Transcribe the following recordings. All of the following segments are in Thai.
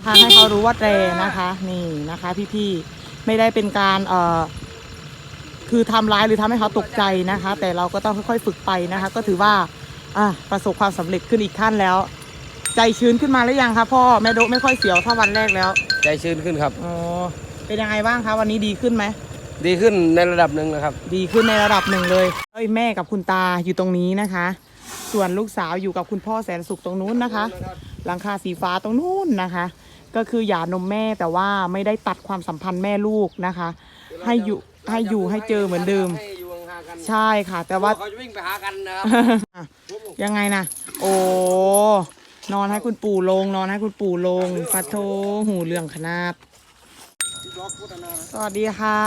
นะคะให้เขารู้ว่าแตรนะคะนี่นะคะ พี่ๆไม่ได้เป็นการเอ่อคือทำร้ายหรือทำให้เขาตกใจนะคะ แต่เราก็ต้องค่อยๆฝึกไปนะคะ ก็ถือว่าอะประสบความสำเร็จขึ้นอีกขั้นแล้ว ใจชื้นขึ้นมาหรือยังคะพ่อแม่โดะไม่ค่อยเสียวเท่าวันแรกแล้ว ใจชื้นขึ้นครับอ๋อเป็นยังไงบ้างคะวันนี้ดีขึ้นไหมดีขึ้นในระดับหนึ่งนะครับ ดีขึ้นในระดับหนึ่งเลยเอ้ยแม่กับคุณตาอยู่ตรงนี้นะคะ ส่วนลูกสาวอยู่กับคุณพ่อแสนสุขตรงนู้นนะคะ หลังคาสีฟ้าตรงนู้นนะคะ ก็คือหย่านมแม่แต่ว่าไม่ได้ตัดความสัมพันธ์แม่ลูกนะคะ ให้อยู่ให้อยู่ให้เจอเหมือนเดิม ให้อยู่ห่างๆกันใช่ค่ะ แต่ว่า เขาจะวิ่งไปหากันนะครับ ยังไงนะโอ้นอนให้คุณปู่ลง นอนให้คุณปู่ลงปะโทหูเรื่องขนาด สวัสดีค่ะ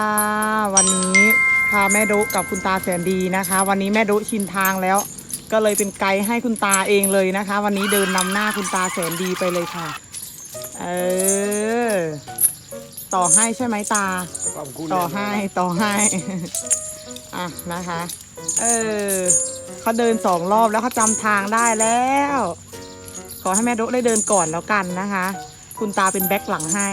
วันนี้พาแม่ดุกับคุณตาแสนดีนะคะ วันนี้แม่ดุชินทางแล้ว ก็เลยเป็นไกด์ให้คุณตาเองเลยนะคะ วันนี้เดินนำหน้าคุณตาแสนดีไปเลยค่ะ เออ ต่อให้ใช่ไหมตา ขอบคุณต่อให้ต่อให้ อะนะคะ เออเขาเดินสองรอบแล้วเขาจำทางได้แล้ว ขอให้แม่ดุได้เดินก่อนแล้วกันนะคะ คุณตาเป็นแบ็คหลังให้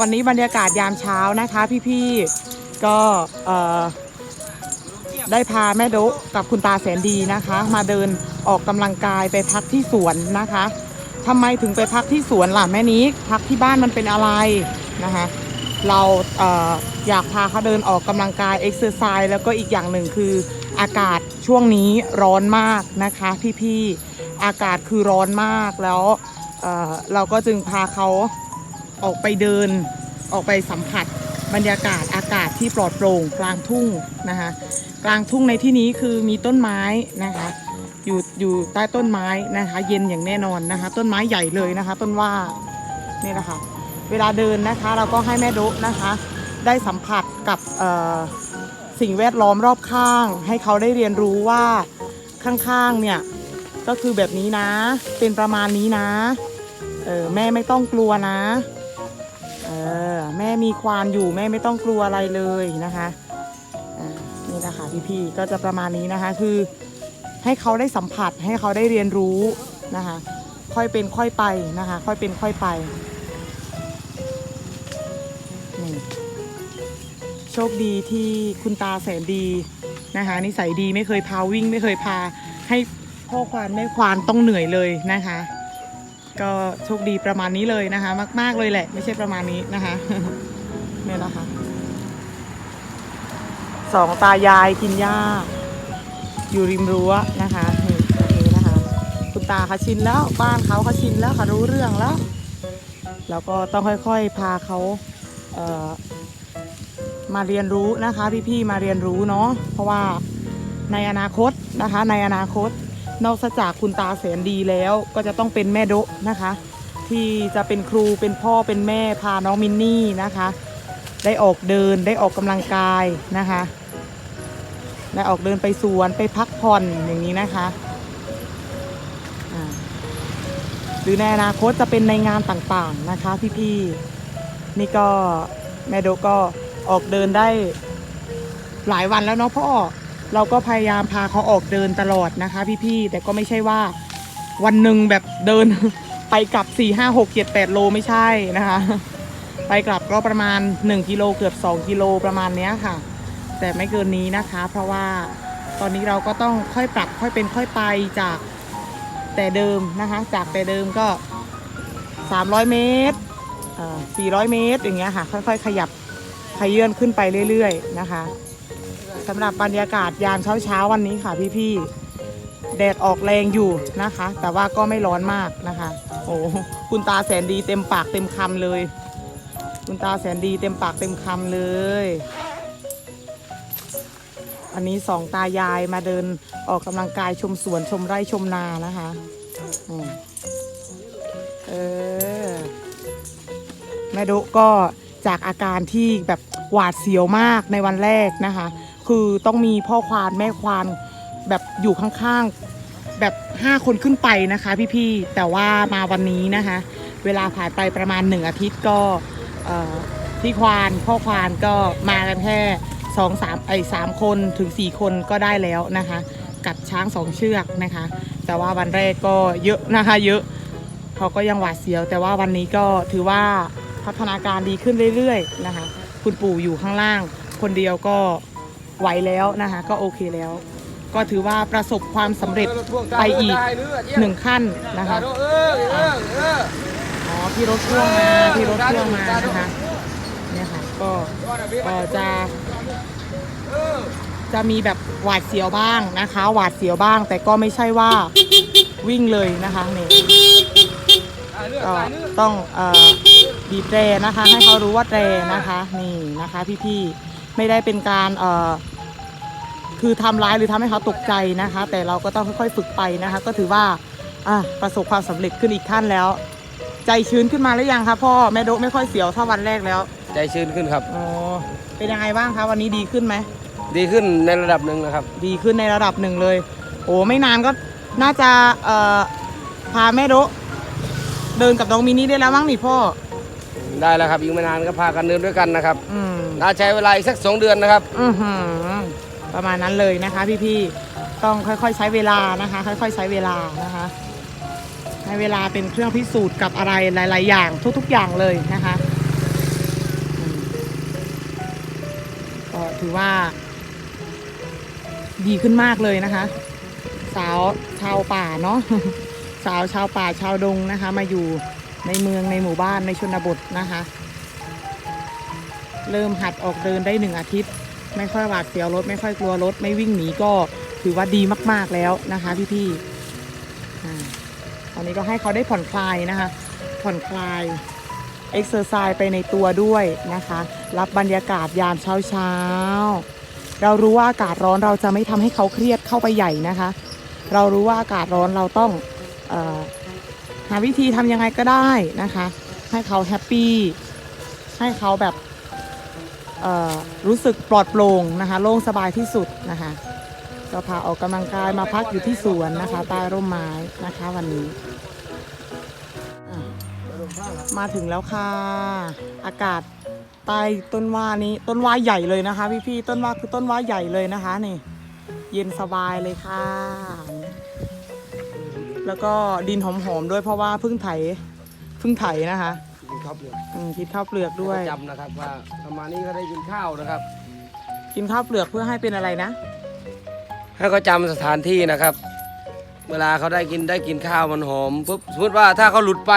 วันนี้บรรยากาศยามเช้านะคะ พี่ๆ ก็เอ่อได้พาแม่ดุกับคุณตาแสนดีนะคะ มาเดินออกกำลังกายไปพักที่สวนนะคะ ทำไมถึงไปพักที่สวนล่ะแม่นี้พักที่บ้านมันเป็นอะไรนะคะเราเอออยากพาเขาเดินออกกำลังกายเอ็กซ์เซอร์ไซส์แล้วก็อีกอย่างหนึ่งคืออากาศช่วงนี้ร้อนมากนะคะพี่ๆอากาศคือร้อนมากแล้วเเราก็จึงพาเขาออกไปเดินออกไปสัมผัสบรรยากาศอากาศที่ปลอดโปร่งกลางทุ่งนะคะกลางทุ่งในที่นี้คือมีต้นไม้นะคะ อยู่อยู่ใต้ต้นไม้นะคะ เย็นอย่างแน่นอนนะคะ ต้นไม้ใหญ่เลยนะคะ ต้นว่านี่นะคะ เวลาเดินนะคะ เราก็ให้แม่ดุนะคะ ได้สัมผัสกับสิ่งแวดล้อมรอบข้าง ให้เขาได้เรียนรู้ว่าข้างๆเนี่ยก็คือแบบนี้นะ เป็นประมาณนี้นะเออแม่ไม่ต้องกลัวนะเออแม่มีควานอยู่แม่ไม่ต้องกลัวอะไรเลยนะคะอ่านี่นะคะพี่ๆก็จะประมาณนี้นะคะคือ ให้เขาได้สัมผัสให้เขาได้เรียนรู้นะคะค่อยเป็นค่อยไปนะคะ ค่อยเป็นค่อยไปนี่โชคดีที่คุณตาแสนดีนะคะนิสัยดีไม่เคยพาวิ่งไม่เคยพาให้พ่อควานแม่ควานต้องเหนื่อยเลยนะคะ ก็โชคดีประมาณนี้เลยนะคะ มาก ๆเลยแหละ ไม่ใช่ประมาณนี้นะคะเนี่ยนะคะสองตายายกินหญ้า อยู่ริมรั้วนะคะนี่แบบนี้นะคะ คุณตาเขาชินแล้วบ้านเขาเขาชินแล้วเขารู้เรื่องแล้ว แล้วก็ต้องค่อยๆพาเขาเอ่อมาเรียนรู้นะคะพี่ๆมาเรียนรู้เนาะเพราะว่าในอนาคตนะคะในอนาคตนอกจากคุณตาแสนดีแล้วก็จะต้องเป็นแม่โดะนะคะ ที่จะเป็นครูเป็นพ่อเป็นแม่พาน้องมินนี่นะคะ ได้ออกเดินได้ออกกำลังกายนะคะ ได้ออกเดินไปสวนไปพักผ่อนอย่างนี้นะคะหรือในอนาคตจะเป็นในงานต่างๆนะคะพี่ๆนี่ก็แม่โดก็ออกเดินได้หลายวันแล้วเนาะพ่อเราก็พยายามพาเขาออกเดินตลอดนะคะ พี่ๆแต่ก็ไม่ใช่ว่าวันหนึ่งแบบเดินไปกลับ4 5 6 7 8โลไม่ใช่นะคะ ไปกลับก็ประมาณ1กิโลเกือบ2กิโลประมาณเนี้ยค่ะ แต่ไม่เกินนี้นะคะ เพราะว่าตอนนี้เราก็ต้องค่อยปรับค่อยเป็นค่อยไปจากแต่เดิมนะคะ จากแต่เดิมก็ 300 เมตรเอ่อ400 เมตรอย่างเงี้ยค่ะ ค่อยๆ ขยับขยื่นขึ้นไปเรื่อยๆนะคะสำหรับบรรยากาศยามเช้าๆวันนี้ค่ะพี่ๆแดดออกแรงอยู่นะคะ แต่ว่าก็ไม่ร้อนมากนะคะ โอ้คุณตาแสนดีเต็มปากเต็มคำเลย คุณตาแสนดีเต็มปากเต็มคำเลย อันนี้สองตายายมาเดินออกกำลังกายชมสวนชมไร่ชมนานะคะอเออแม่ดุก็จากอาการที่แบบหวาดเสียวมากในวันแรกนะคะ คือต้องมีพ่อควานแม่ควานแบบอยู่ข้างๆ แบบ5คนขึ้นไปนะคะพี่ๆ แต่ว่ามาวันนี้นะคะ เวลาผ่านไปประมาณ1อาทิตย์ก็เอ่อพี่ควานพ่อควานก็มากันแค่ สองสามไอ้สามคนถึง4คนก็ได้แล้วนะคะ กับช้างสองเชือกนะคะ แต่ว่าวันแรกก็เยอะนะคะเยอะเขาก็ยังหวาดเสียว แต่ว่าวันนี้ก็ถือว่าพัฒนาการดีขึ้นเรื่อยๆนะคะ คุณปู่อยู่ข้างล่าง คนเดียวก็ไหวแล้วนะคะ ก็โอเคแล้ว ก็ถือว่าประสบความสำเร็จไปอีกหนึ่งขั้นนะคะอ๋อพี่รถพ่วงมาพี่รถพ่วงมานะคะเนี่ยค่ะก็ก็จะ จะมีแบบหวาดเสียวบ้างนะคะ หวาดเสียวบ้าง แต่ก็ไม่ใช่ว่าวิ่งเลยนะคะเนี่ยก็ต้องเอ่อบีบแตรนะคะ ให้เขารู้ว่าแตรนะคะนี่นะคะพี่ๆไม่ได้เป็นการเอ่อคือทำร้ายหรือทำให้เขาตกใจนะคะ แต่เราก็ต้องค่อยๆฝึกไปนะคะ ก็ถือว่าอะประสบความสำเร็จขึ้นอีกขั้นแล้ว ใจชื้นขึ้นมาหรือยังคะพ่อแม่โดะไม่ค่อยเสียวเท่าวันแรกแล้ว ใจชื้นขึ้นครับอ๋อ เป็นยังไงบ้างคะวันนี้ดีขึ้นไหม ดีขึ้นในระดับหนึ่งนะครับ ดีขึ้นในระดับหนึ่งเลย โอ้ไม่นานก็น่าจะเอ่อพาแม่โดะเดินกับน้องมินี่ได้แล้วมั้งนี่พ่อ ได้แล้วครับอีกไม่นานก็พากันเดินด้วยกันนะครับอืมน่าใช้เวลาอีกสักสองเดือนนะครับ อือหือประมาณนั้นเลยนะคะ พี่ๆต้องค่อยๆใช้เวลานะคะ ค่อยๆใช้เวลานะคะให้เวลาเป็นเครื่องพิสูจน์กับอะไรหลาย ๆ อย่างทุก ๆ อย่างเลยนะคะอืมก็ ถือว่า ดีขึ้นมากเลยนะคะ สาวชาวป่าเนาะสาวชาวป่าชาวดงนะคะ มาอยู่ในเมืองในหมู่บ้านในชนบทนะคะ เริ่มหัดออกเดินได้หนึ่งอาทิตย์ ไม่ค่อยหวาดเสียวรถ ไม่ค่อยกลัวรถ ไม่วิ่งหนีก็ถือว่าดีมาก ๆแล้วนะคะพี่ๆอ่าตอนนี้ก็ให้เขาได้ผ่อนคลายนะคะ ผ่อนคลาย เอ็กซ์เซอร์ไซส์ไปในตัวด้วยนะคะ รับบรรยากาศยามเช้าๆเรารู้ว่าอากาศร้อนเราจะไม่ทำให้เขาเครียดเข้าไปใหญ่นะคะ เรารู้ว่าอากาศร้อนเราต้องออหาวิธีทำยังไงก็ได้นะคะ ให้เขาแฮปปี้ให้เขาแบบรู้สึกปลอดโปร่งนะคะ โล่งสบายที่สุดนะคะก็พาออกกำลังกายมาพักอยู่ที่สวนนะคะใต้ร่มไม้นะคะวันนี้ มาถึงแล้วค่ะ อากาศใต้ต้นว่านี้ต้นว่าใหญ่เลยนะคะ พี่ๆต้นว่าคือต้นว่าใหญ่เลยนะคะนี่ เย็นสบายเลยค่ะ แล้วก็ดินหอมๆด้วยเพราะว่าเพิ่งไถเพิ่งไถนะคะกินข้าวเปลือกอืมคิดข้าวเปลือกด้วยจำนะครับว่าประมาณนี้ก็ได้กินข้าวนะครับ กินข้าวเปลือกเพื่อให้เป็นอะไรนะ ให้เขาจำสถานที่นะครับ เวลาเขาได้กินได้กินข้าวมันหอมปุ๊บสมมติว่าถ้าเขาหลุดไป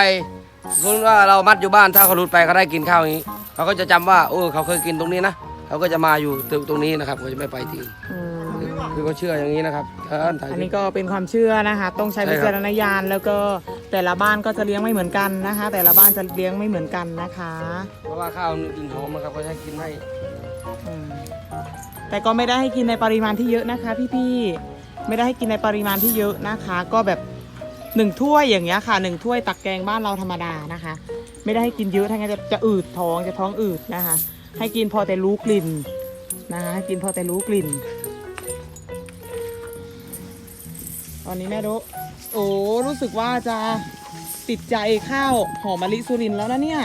สมมติว่าเรามัดอยู่บ้านถ้าเขาหลุดไปเขาได้กินข้าวอย่างนี้ เขาก็จะจำว่าโอ้เขาเคยกินตรงนี้นะเขาก็จะมาอยู่ตรงตรงนี้นะครับเขาจะไม่ไปที่อื่นอืมคือเขาเชื่ออย่างนี้นะครับท่านถ่ายอันคลินี้ปก็เป็นความเชื่อนะคะ ต้องใช้ใช่วิครับจารณญาณแล้วก็แต่ละบ้านก็จะเลี้ยงไม่เหมือนกันนะคะ แต่ละบ้านจะเลี้ยงไม่เหมือนกันนะคะเพราะว่าข้าวมันกลิ่นหอมนะครับเขาจะกินให้ อืมแต่ก็ไม่ได้ให้กินในปริมาณที่เยอะนะคะ พี่ๆไม่ได้ให้กินในปริมาณที่เยอะนะคะ ก็แบบ หนึ่งถ้วยอย่างเงี้ยค่ะหนึ่งถ้วยตักแกงบ้านเราธรรมดานะคะ ไม่ได้ให้กินเยอะถ้างั้นจะจะอืดท้องจะท้องอืดนะคะ ให้กินพอแต่รู้กลิ่นนะคะให้กินพอแต่รู้กลิ่น ตอนนี้แม่ดะโอ้รู้สึกว่าจะติดใจข้าวหอมมะลิสุรินแล้วนะเนี่ย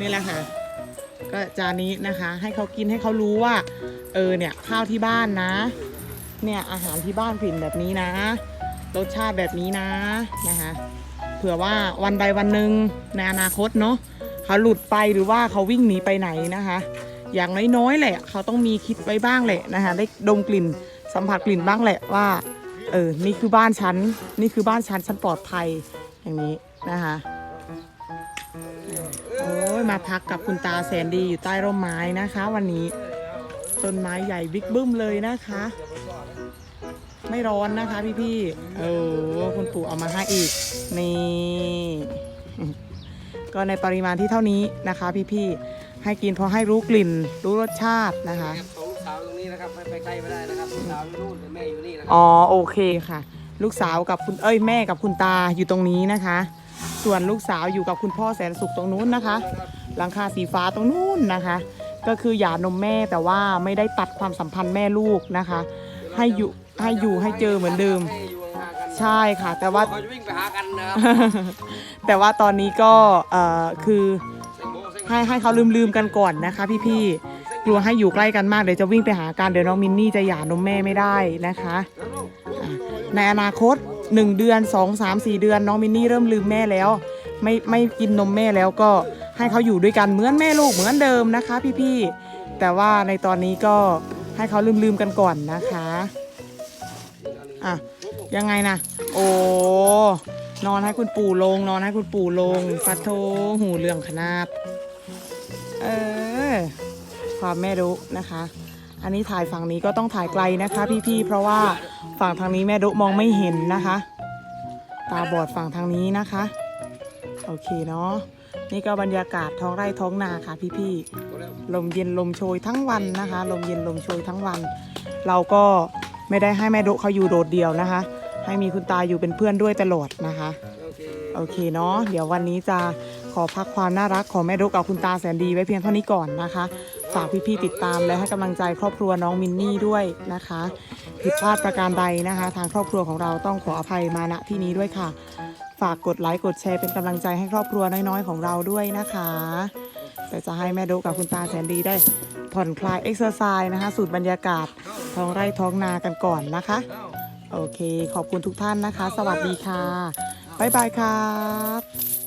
นี่แหละค่ะ ก็จานนี้นะคะ ให้เขากินให้เขารู้ว่า เออเนี่ยข้าวที่บ้านนะ เนี่ยอาหารที่บ้านผินแบบนี้นะ รสชาติแบบนี้นะนะคะเผื่อว่าวันใดวันหนึ่งในอนาคตเนาะเขาหลุดไปหรือว่าเขาวิ่งหนีไปไหนนะคะ อย่างน้อยๆแหละเขาต้องมีคิดไว้บ้างแหละนะคะได้ดมกลิ่นสัมผัสกลิ่นบ้างแหละว่าเออนี่คือบ้านฉันนี่คือบ้านฉันฉันปลอดภัยอย่างนี้นะคะโอ้ยมาพักกับคุณตาแสนดีอยู่ใต้ร่มไม้นะคะ วันนี้ต้นไม้ใหญ่บิ๊กบึ้มเลยนะคะ ไม่ร้อนนะคะพี่ๆเออคุณปู่เอามาให้อีก นี่ ก็ในปริมาณที่เท่านี้นะคะ พี่ๆให้กินพอให้รู้กลิ่น รู้รสชาตินะคะของลูกสาวตรงนี้นะครับไม่ไปใกล้ไม่ได้นะครับลูกสาวอยู่นู่นแต่แม่อยู่นี่นะครัอ๋อโอเคค่ะ ลูกสาวกับคุณเอ้ยแม่กับคุณตาอยู่ตรงนี้นะคะ ส่วนลูกสาวอยู่กับคุณพ่อแสนสุขตรงนู้นนะคะ หลังคาสีฟ้าตรงนู้นนะคะ ก็คือหย่านมแม่แต่ว่าไม่ได้ตัดความสัมพันธ์แม่ลูกนะคะ ให้อยู่ ให้อยู่ให้เจอเหมือนเดิมให้อยู่ห่างๆกันใช่ค่ะ แต่ว่าเขาจะวิ่งไปหากันนะครับแต่ว่าตอนนี้ก็เอ่อคือเซ็งโบ้เซ็งให้ให้เขาลืมลืมๆกันก่อนนะคะ พี่ๆกลัวให้อยู่ใกล้กันมากเดี๋ยวจะวิ่งไปหากันเดี๋ยวน้องมินนี่จะหย่านมแม่ไม่ได้นะคะในอนาคตหนึ่งเดือนสองสามสี่เดือนน้องมินนี่เริ่มลืมแม่แล้ว ไม่ไม่กินนมแม่แล้วก็ให้เขาอยู่ด้วยกันเหมือนแม่ลูกเหมือนเดิมนะคะ พี่ๆแต่ว่าในตอนนี้ก็ให้เขาลืมๆกันก่อนนะคะ อะยังไงนะโอ้นอนให้คุณปู่ลง นอนให้คุณปู่ลงฟัดโทหูเรื่องขนาด เออความแม่ดุนะคะ อันนี้ถ่ายฝั่งนี้ก็ต้องถ่ายไกลนะคะ พี่ๆเพราะว่าฝั่งทางนี้แม่ดุมองไม่เห็นนะคะ ตาบอดฝั่งทางนี้นะคะ โอเคเนาะนี่ก็บรรยากาศท้องไร่ท้องนาค่ะ พี่ๆลมเย็นลมโชยทั้งวันนะคะ ลมเย็นลมโชยทั้งวัน เราก็ ไม่ได้ให้แม่ดุเขาอยู่โดดเดียวนะคะ ให้มีคุณตาอยู่เป็นเพื่อนด้วยตลอดนะคะ โอเคเนาะเดี๋ยววันนี้จะขอพักความน่ารักของแม่ดกกับคุณตาแสนดีไว้เพียงเท่านี้ก่อนนะคะ ฝากพี่ๆติดตามและให้กำลังใจครอบครัวน้องมินนี่ด้วยนะคะผิดพลาดประการใดนะคะ ทางครอบครัวของเราต้องขออภัยมาณที่นี้ด้วยค่ะ ฝากกดไลค์กดแชร์เป็นกำลังใจให้ครอบครัวน้อยๆของเราด้วยนะคะแต่จะให้แม่ดกกับคุณตาแสนดีได้ผ่อนคลายเอ็กซ์ไซส์นะคะ สูตรบรรยากาศ ท้องไร่ท้องนากันก่อนนะคะ โอเค ขอบคุณทุกท่านนะคะ สวัสดีค่ะ บ๊ายบายครับ